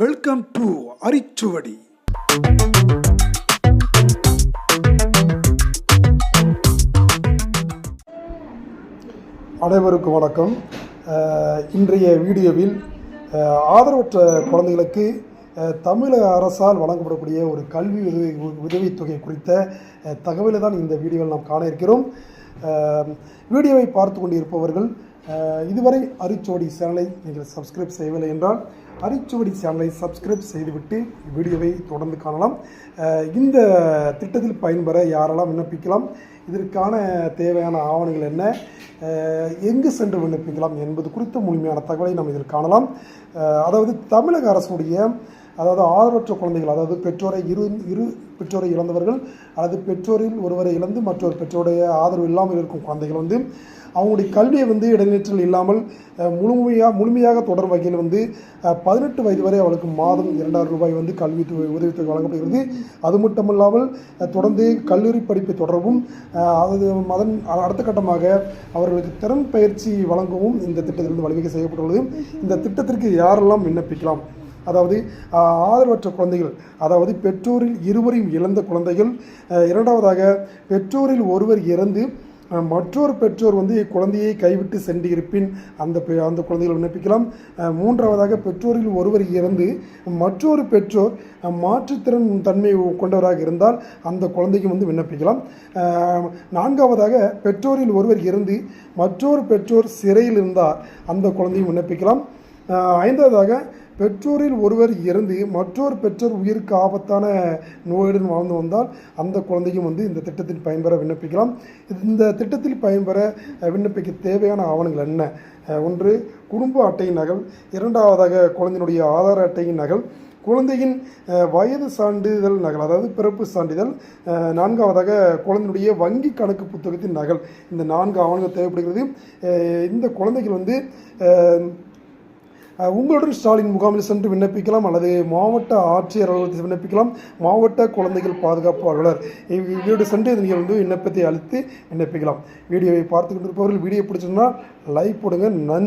Welcome to அரிச்சுவடி. அனைவருக்கும் வணக்கம். இன்றைய வீடியோவில் ஆதரவற்ற குழந்தைகளுக்கு தமிழக அரசால் வழங்கப்படக்கூடிய ஒரு கல்வி உதவி உதவித்தொகை குறித்த தகவலை தான் இந்த வீடியோவில் நாம் காண இருக்கிறோம். வீடியோவை பார்த்து கொண்டிருப்பவர்கள் இதுவரை அரிச்சுவடி சேனலை நீங்கள் சப்ஸ்கிரைப் செய்யவில்லை என்றால் அரிச்சுவடி சேனலை சப்ஸ்கிரைப் செய்துவிட்டு வீடியோவை தொடர்ந்து காணலாம். இந்த திட்டத்தில் பயன்பெற யாரெல்லாம் விண்ணப்பிக்கலாம் இதற்கான தேவையான ஆவணங்கள் என்ன எங்கு சென்று விண்ணப்பிக்கலாம் என்பது குறித்த முழுமையான தகவலை நாம் இதில் காணலாம். அதாவது தமிழக அரசுடைய அதாவது ஆதரவற்ற குழந்தைகள் அதாவது பெற்றோரை இரு இரு பெற்றோரை இழந்தவர்கள் அல்லது பெற்றோரில் ஒருவரை இழந்து மற்றொரு பெற்றோருடைய ஆதரவு இல்லாமல் இருக்கும் குழந்தைகள் வந்து அவங்களுடைய கல்வியை வந்து இடைநிற்றல் இல்லாமல் முழுமையாக முழுமையாக தொடர் வகையில் வந்து பதினெட்டு வயது வரை அவளுக்கு மாதம் இரண்டாயிரம் ரூபாய் வந்து கல்வி உதவித்தொகை வழங்கப்படுகிறது. அது மட்டுமல்லாமல் தொடர்ந்து கல்லூரி படிப்பை தொடரவும் அது அதன் அடுத்த கட்டமாக அவர்களுக்கு திறன் பயிற்சி வழங்கவும் இந்த திட்டத்திலிருந்து வழிவகை செய்யப்பட்டுள்ளது. இந்த திட்டத்திற்கு யாரெல்லாம் விண்ணப்பிக்கலாம்? அதாவது ஆதரவற்ற குழந்தைகள் அதாவது பெற்றோரில் இருவரையும் இழந்த குழந்தைகள் இரண்டாவதாக பெற்றோரில் ஒருவர் இறந்து மற்றொரு பெற்றோர் வந்து குழந்தையை கைவிட்டு சென்று இருப்பின் அந்த பெ- அந்த குழந்தைகள் விண்ணப்பிக்கலாம். மூன்றாவதாக பெற்றோரில் ஒருவர் இறந்து மற்றொரு பெற்றோர் மாற்றுத்திறன் தன்மை கொண்டவராக இருந்தால் அந்த குழந்தைக்கு வந்து விண்ணப்பிக்கலாம். நான்காவதாக பெற்றோரில் ஒருவர் இறந்து மற்றொரு பெற்றோர் சிறையில் இருந்தால் அந்த குழந்தையும் விண்ணப்பிக்கலாம். ஐந்தாவதாக பெற்றோரில் ஒருவர் இறந்து மற்றொரு பெற்றோர் உயிருக்கு ஆபத்தான நோயுடன் வாழ்ந்து வந்தால் அந்த குழந்தையும் வந்து இந்த திட்டத்தில் பயன்பெற விண்ணப்பிக்கலாம். இந்த திட்டத்தில் பயன்பெற விண்ணப்பிக்க தேவையான ஆவணங்கள் என்ன? ஒன்று குடும்ப அட்டையின் நகல். இரண்டாவதாக குழந்தையினுடைய ஆதார அட்டையின் நகல். குழந்தையின் வயது சான்றிதழ் நகல் அதாவது பிறப்பு சான்றிதழ். நான்காவதாக குழந்தையுடைய வங்கி கணக்கு புத்தகத்தின் நகல். இந்த நான்கு ஆவணங்கள் தேவைப்படுகிறது. இந்த குழந்தைகள் வந்து உங்களுடன் ஸ்டாலின் முகாமில் சென்று விண்ணப்பிக்கலாம் அல்லது மாவட்ட ஆட்சியர் அலுவலகத்தில் விண்ணப்பிக்கலாம். மாவட்ட குழந்தைகள் பாதுகாப்பு அலுவலர் இவ் இவரோடு சென்று நீங்கள் வந்து விண்ணப்பத்தை அளித்து விண்ணப்பிக்கலாம். வீடியோவை பார்த்து கொண்டிருப்பவர்கள் வீடியோ பிடிச்சிருந்தால் லைக் போடுங்க. நன்றி.